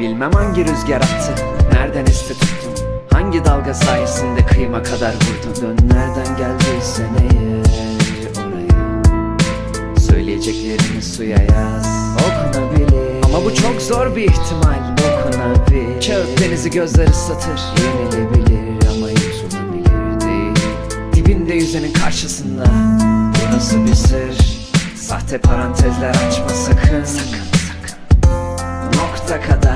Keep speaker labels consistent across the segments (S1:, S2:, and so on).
S1: Bilmem hangi rüzgar attı Nereden esti tuttun Hangi dalga sayesinde kıyıma kadar vurdun Dön nereden geldiysen eğer oraya? Söyleyeceklerini suya yaz Okunabilir. Ama bu çok zor bir ihtimal Dokunabilir Kağıt denizi gözler ıslatır Yenilebilir ama yutulabilir değil. Dibinde yüzenin karşısında Bu nasıl bir sır. Sahte parantezler açma sakın Sakın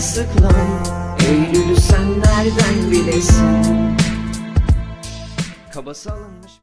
S1: sırılsıklam Eylül'ü sen nereden bilesin? Kabası alınmış